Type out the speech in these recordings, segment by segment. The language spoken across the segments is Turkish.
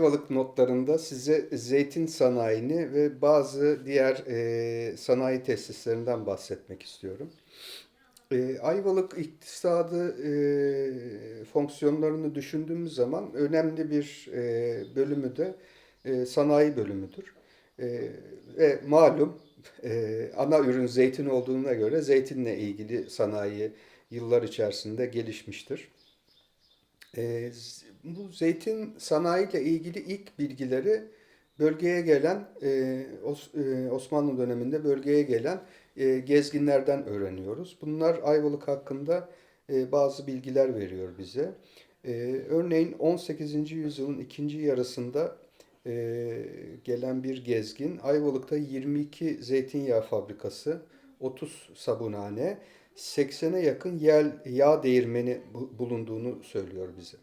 Ayvalık notlarında size zeytin sanayini ve bazı diğer e, sanayi tesislerinden bahsetmek istiyorum. E, Ayvalık iktisadı e, fonksiyonlarını düşündüğümüz zaman önemli bir e, bölümü de e, sanayi bölümüdür. E, ve malum e, ana ürün zeytin olduğuna göre zeytinle ilgili sanayi yıllar içerisinde gelişmiştir. E, bu zeytin sanayiyle ilgili ilk bilgileri bölgeye gelen e, Os- e, Osmanlı döneminde bölgeye gelen e, gezginlerden öğreniyoruz. Bunlar Ayvalık hakkında e, bazı bilgiler veriyor bize. E, örneğin 18. yüzyılın ikinci yarısında e, gelen bir gezgin Ayvalık'ta 22 zeytinyağı fabrikası, 30 sabunhane, 80'e yakın yel, yağ değirmeni bu- bulunduğunu söylüyor bize.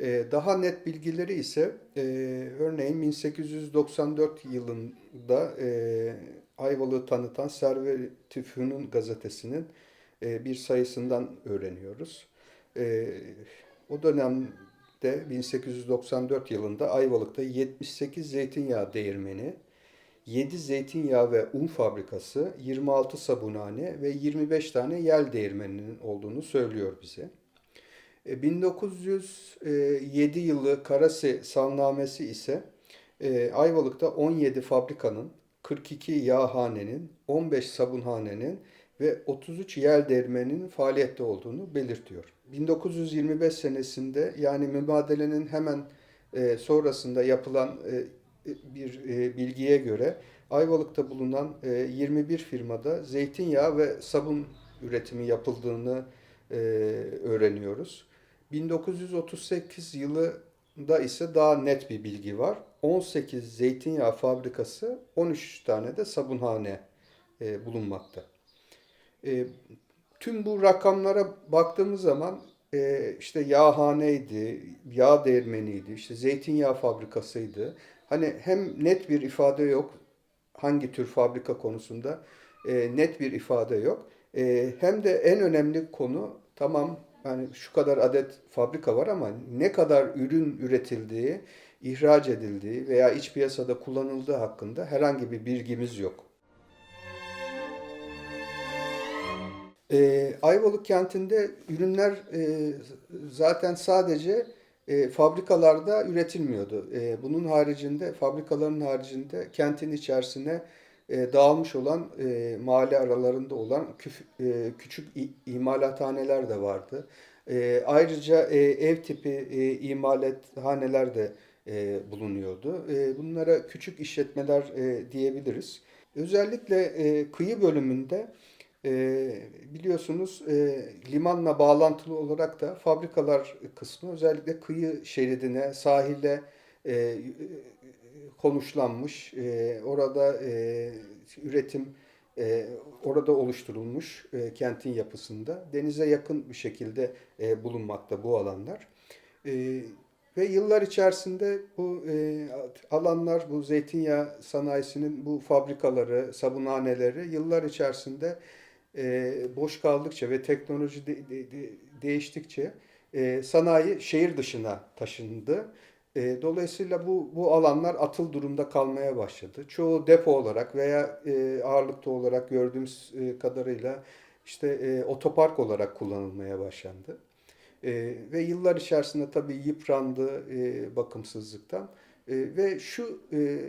Ee, Daha net bilgileri ise e, örneğin 1894 yılında e, Ayvalık'ı tanıtan Servet-i gazetesinin e, bir sayısından öğreniyoruz. E, o dönemde 1894 yılında Ayvalık'ta 78 zeytinyağı değirmeni, 7 zeytinyağı ve un fabrikası, 26 sabunhane ve 25 tane yel değirmeninin olduğunu söylüyor bize. E, 1907 yılı Karasi Salnamesi ise e, Ayvalık'ta 17 fabrikanın, 42 yağhanenin, 15 sabunhanenin ve 33 yel değirmeninin faaliyette olduğunu belirtiyor. 1925 senesinde yani mübadelenin hemen e, sonrasında yapılan e, bir e, bilgiye göre Ayvalık'ta bulunan e, 21 firmada zeytinyağı ve sabun üretimi yapıldığını e, öğreniyoruz. 1938 yılında ise daha net bir bilgi var. 18 zeytinyağı fabrikası, 13 tane de sabunhane e, bulunmakta. E, tüm bu rakamlara baktığımız zaman e, işte yağhaneydi, yağ değirmeniydi, işte zeytinyağı fabrikasıydı. Hani hem net bir ifade yok hangi tür fabrika konusunda e, net bir ifade yok. E, hem de en önemli konu tamam yani şu kadar adet fabrika var ama ne kadar ürün üretildiği, ihraç edildiği veya iç piyasada kullanıldığı hakkında herhangi bir bilgimiz yok. E, Ayvalık kentinde ürünler e, zaten sadece e, fabrikalarda üretilmiyordu. E, bunun haricinde, fabrikaların haricinde kentin içerisine e, dağılmış olan e, mahalle aralarında olan küf- e, küçük imalathaneler de vardı. E, ayrıca e, ev tipi e, imalathaneler de e, bulunuyordu. E, bunlara küçük işletmeler e, diyebiliriz. Özellikle e, kıyı bölümünde e, biliyorsunuz e, limanla bağlantılı olarak da fabrikalar kısmı özellikle kıyı şeridine, sahile e, konuşlanmış. E, orada e, üretim e, orada oluşturulmuş e, kentin yapısında. Denize yakın bir şekilde e, bulunmakta bu alanlar. E, ve yıllar içerisinde bu e, alanlar, bu zeytinyağı sanayisinin bu fabrikaları, sabunhaneleri yıllar içerisinde e, boş kaldıkça ve teknoloji de- de- de- değiştikçe e, sanayi şehir dışına taşındı. E, dolayısıyla bu bu alanlar atıl durumda kalmaya başladı. Çoğu depo olarak veya e, ağırlıklı olarak gördüğümüz e, kadarıyla işte e, otopark olarak kullanılmaya başlandı. E, ve yıllar içerisinde tabii yıprandı e, bakımsızlıktan. E, ve şu e,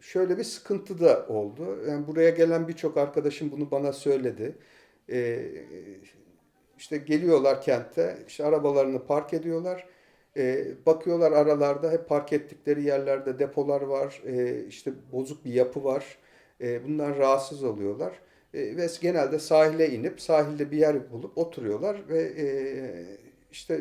şöyle bir sıkıntı da oldu. Yani buraya gelen birçok arkadaşım bunu bana söyledi. E, işte geliyorlar kente, işte arabalarını park ediyorlar. E, bakıyorlar aralarda hep park ettikleri yerlerde depolar var, e, işte bozuk bir yapı var. E, bundan rahatsız oluyorlar. E, ve genelde sahile inip sahilde bir yer bulup oturuyorlar ve e, işte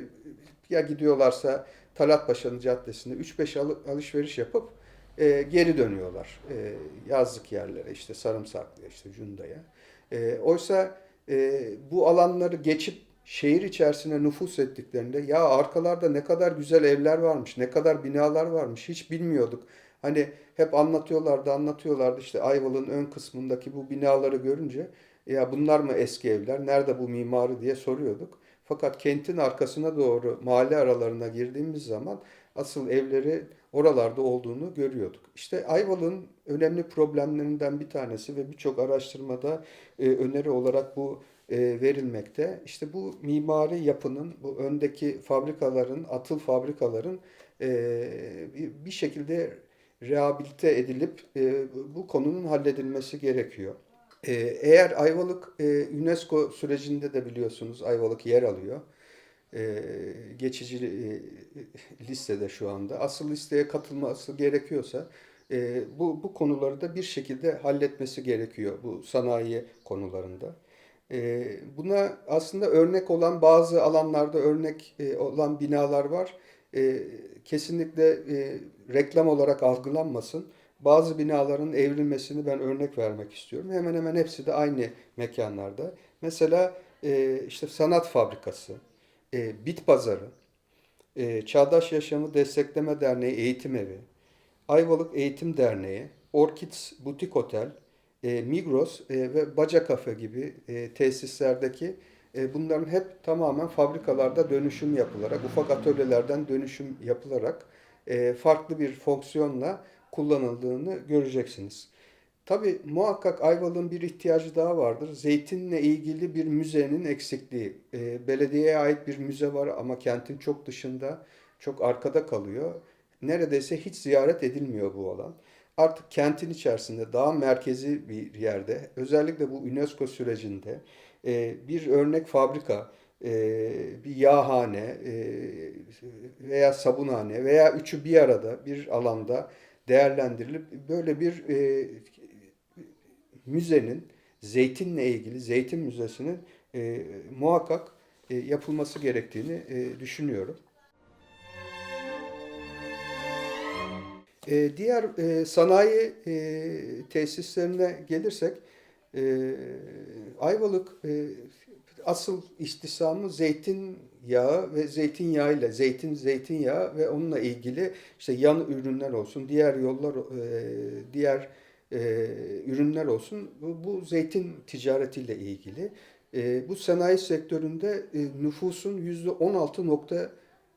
ya gidiyorlarsa Talat Paşa'nın caddesinde 3-5 alı- alışveriş yapıp e, geri dönüyorlar. E, yazlık yerlere işte Sarımsaklı'ya işte Cunda'ya. E, oysa e, bu alanları geçip şehir içerisine nüfus ettiklerinde ya arkalarda ne kadar güzel evler varmış, ne kadar binalar varmış hiç bilmiyorduk. Hani hep anlatıyorlardı, anlatıyorlardı işte Ayvalık'ın ön kısmındaki bu binaları görünce ya bunlar mı eski evler, nerede bu mimari diye soruyorduk. Fakat kentin arkasına doğru mahalle aralarına girdiğimiz zaman asıl evleri oralarda olduğunu görüyorduk. İşte Ayvalık'ın önemli problemlerinden bir tanesi ve birçok araştırmada e, öneri olarak bu verilmekte. İşte bu mimari yapının, bu öndeki fabrikaların, atıl fabrikaların e, bir- şekilde rehabilite edilip e, bu konunun halledilmesi gerekiyor. E, eğer Ayvalık e, UNESCO sürecinde de biliyorsunuz Ayvalık yer alıyor. E, geçici e, listede şu anda. Asıl listeye katılması gerekiyorsa e, bu, bu konuları da bir şekilde halletmesi gerekiyor bu sanayi konularında. E, buna aslında örnek olan bazı alanlarda örnek e, olan binalar var. E, kesinlikle e, reklam olarak algılanmasın. Bazı binaların evrilmesini ben örnek vermek istiyorum. Hemen hemen hepsi de aynı mekanlarda. Mesela e, işte sanat fabrikası, bit pazarı, Çağdaş Yaşamı Destekleme Derneği Eğitim Evi, Ayvalık Eğitim Derneği, Orkids Butik Otel, e, Migros e, ve Baca Kafe gibi e, tesislerdeki e, bunların hep tamamen fabrikalarda dönüşüm yapılarak, ufak atölyelerden dönüşüm yapılarak e, farklı bir fonksiyonla kullanıldığını göreceksiniz. Tabii muhakkak Ayvalık'ın bir ihtiyacı daha vardır. Zeytinle ilgili bir müzenin eksikliği. E, belediyeye ait bir müze var ama kentin çok dışında, çok arkada kalıyor. Neredeyse hiç ziyaret edilmiyor bu alan. Artık kentin içerisinde daha merkezi bir yerde, özellikle bu UNESCO sürecinde e, bir örnek fabrika, e, bir yağhane e, veya sabunhane veya üçü bir arada bir alanda değerlendirilip böyle bir e, müzenin zeytinle ilgili zeytin müzesinin e, muhakkak e, yapılması gerektiğini e, düşünüyorum. E, diğer e, sanayi e, tesislerine gelirsek e, Ayvalık e, asıl istihdamı zeytin yağı ve zeytinyağıyla, zeytin, zeytinyağı ve onunla ilgili işte yan ürünler olsun, diğer yollar, e, diğer e, ürünler olsun. Bu, bu zeytin ticaretiyle ilgili. E, bu sanayi sektöründe e, nüfusun yüzde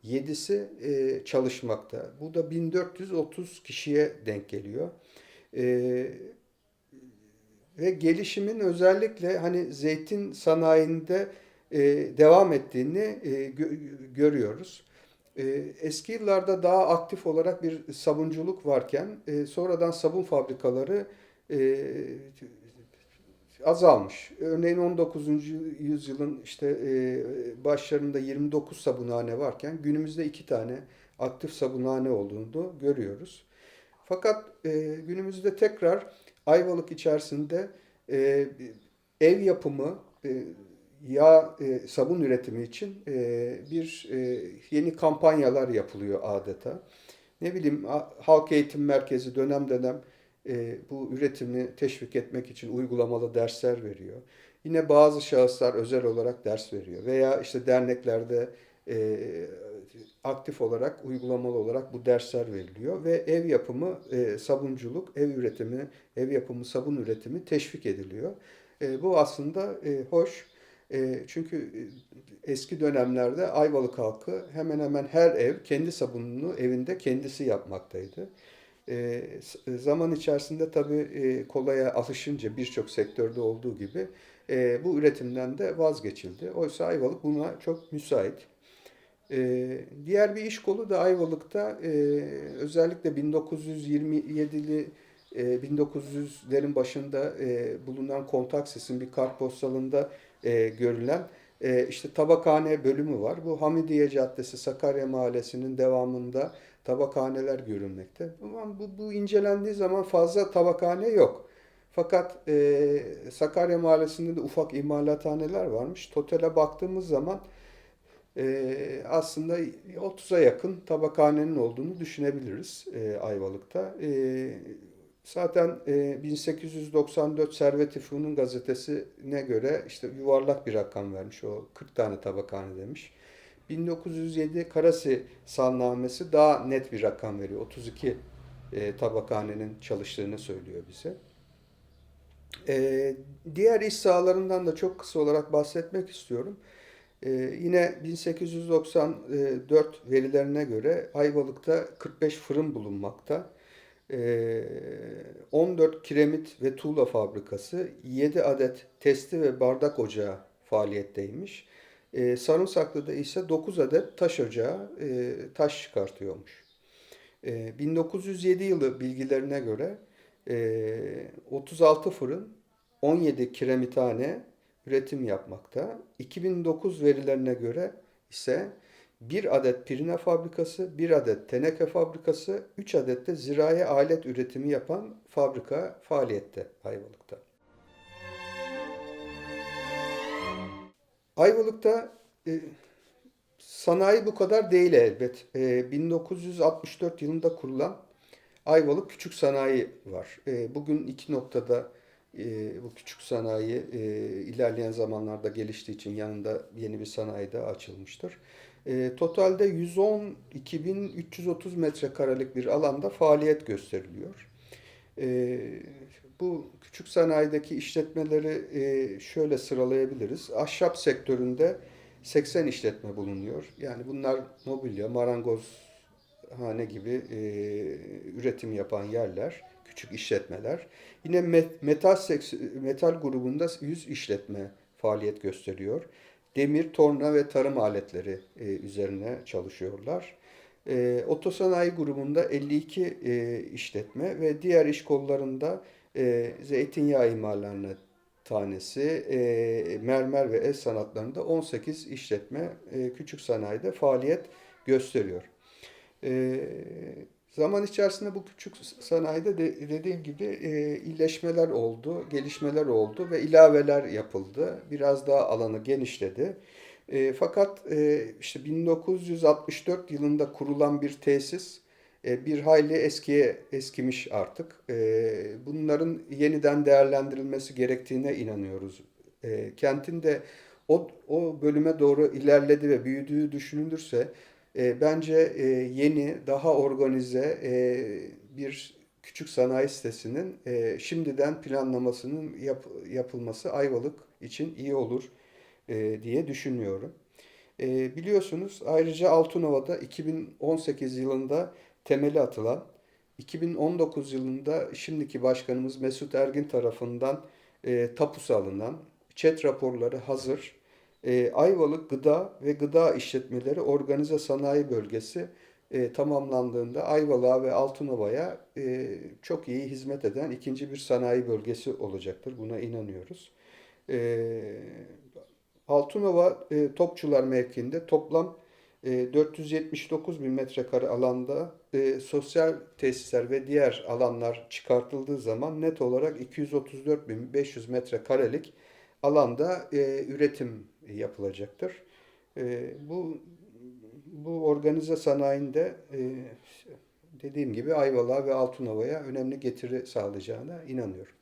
%16.7'si e, çalışmakta. Bu da 1430 kişiye denk geliyor. E, ve gelişimin özellikle hani zeytin sanayinde e, devam ettiğini e, gö- görüyoruz. E, eski yıllarda daha aktif olarak bir sabunculuk varken e, sonradan sabun fabrikaları e, azalmış. Örneğin 19. yüzyılın işte e, başlarında 29 sabunhane varken günümüzde iki tane aktif sabunhane olduğunu görüyoruz. Fakat e, günümüzde tekrar Ayvalık içerisinde e, ev yapımı yağ sabun üretimi için bir yeni kampanyalar yapılıyor adeta. Ne bileyim ha- halk eğitim merkezi dönem dönem e, bu üretimi teşvik etmek için uygulamalı dersler veriyor. Yine bazı şahıslar özel olarak ders veriyor veya işte derneklerde e, aktif olarak uygulamalı olarak bu dersler veriliyor ve ev yapımı e, sabunculuk, ev üretimi, ev yapımı sabun üretimi teşvik ediliyor. E, bu aslında e, hoş. E, çünkü e, eski dönemlerde Ayvalık halkı hemen hemen her ev kendi sabununu evinde kendisi yapmaktaydı. E, zaman içerisinde tabii e, kolaya alışınca birçok sektörde olduğu gibi e, bu üretimden de vazgeçildi. Oysa Ayvalık buna çok müsait. Ee, diğer bir iş kolu da Ayvalık'ta e, özellikle 1927'li e, 1900'lerin başında e, bulunan Kontaksis'in bir kartpostalında e, görülen e, işte tabakhane bölümü var. Bu Hamidiye Caddesi Sakarya Mahallesi'nin devamında tabakhaneler görülmekte. Bu, bu incelendiği zaman fazla tabakhane yok. Fakat e, Sakarya Mahallesi'nde de ufak imalathaneler varmış. Totale baktığımız zaman ee, aslında 30'a yakın tabakhanenin olduğunu düşünebiliriz e, Ayvalık'ta. Ee, zaten e, 1894 Servet-i Fünun gazetesine göre işte yuvarlak bir rakam vermiş. O 40 tane tabakhane demiş. 1907 Karasi Salnamesi daha net bir rakam veriyor. 32 e, tabakhanenin çalıştığını söylüyor bize. Ee, diğer iş sahalarından da çok kısa olarak bahsetmek istiyorum. E, yine 1894 verilerine göre Ayvalık'ta 45 fırın bulunmakta. E, 14 kiremit ve tuğla fabrikası, 7 adet testi ve bardak ocağı faaliyetteymiş. E, Sarımsaklı'da ise 9 adet taş ocağı e, taş çıkartıyormuş. E, 1907 yılı bilgilerine göre e, 36 fırın, 17 kiremithane üretim yapmakta. 2009 verilerine göre ise bir adet pirine fabrikası, bir adet teneke fabrikası, 3 adet de zirai alet üretimi yapan fabrika faaliyette Ayvalık'ta. Ayvalık'ta e, sanayi bu kadar değil elbet. E, 1964 yılında kurulan Ayvalık Küçük Sanayi var. E, bugün iki noktada e, bu küçük sanayi e, ilerleyen zamanlarda geliştiği için yanında yeni bir sanayi de açılmıştır. E, totalde 112.330 metrekarelik bir alanda faaliyet gösteriliyor. E, bu küçük sanayideki işletmeleri e, şöyle sıralayabiliriz. Ahşap sektöründe 80 işletme bulunuyor. Yani bunlar mobilya, marangozhane gibi e, üretim yapan yerler, küçük işletmeler. Yine met- metal metal grubunda 100 işletme faaliyet gösteriyor. Demir, torna ve tarım aletleri e, üzerine çalışıyorlar. E, otosanayi grubunda 52 e, işletme ve diğer iş kollarında e, zeytinyağı imalarına tanesi, e, mermer ve el sanatlarında 18 işletme e, küçük sanayide faaliyet gösteriyor. E, zaman içerisinde bu küçük sanayide de dediğim gibi e, iyileşmeler oldu, gelişmeler oldu ve ilaveler yapıldı. Biraz daha alanı genişledi. E, fakat e, işte 1964 yılında kurulan bir tesis bir hayli eskiye eskimiş artık. E, bunların yeniden değerlendirilmesi gerektiğine inanıyoruz. E, kentin de o, o bölüme doğru ilerledi ve büyüdüğü düşünülürse e, bence e, yeni, daha organize e, bir küçük sanayi sitesinin e, şimdiden planlamasının yap, yapılması Ayvalık için iyi olur e, diye düşünüyorum. E, biliyorsunuz ayrıca Altınova'da 2018 yılında temeli atılan, 2019 yılında şimdiki başkanımız Mesut Ergin tarafından e, tapusu alınan, ÇED raporları hazır, e, Ayvalık Gıda ve Gıda İşletmeleri Organize Sanayi Bölgesi e, tamamlandığında Ayvalık'a ve Altınova'ya e, çok iyi hizmet eden ikinci bir sanayi bölgesi olacaktır. Buna inanıyoruz. E, Altınova e, Topçular mevkiinde toplam e, 479 bin metrekare alanda e, sosyal tesisler ve diğer alanlar çıkartıldığı zaman net olarak 234 bin 500 metrekarelik alanda e, üretim yapılacaktır. E, bu bu organize sanayinde e, dediğim gibi Ayvalık'a ve Altınova'ya önemli getiri sağlayacağına inanıyorum.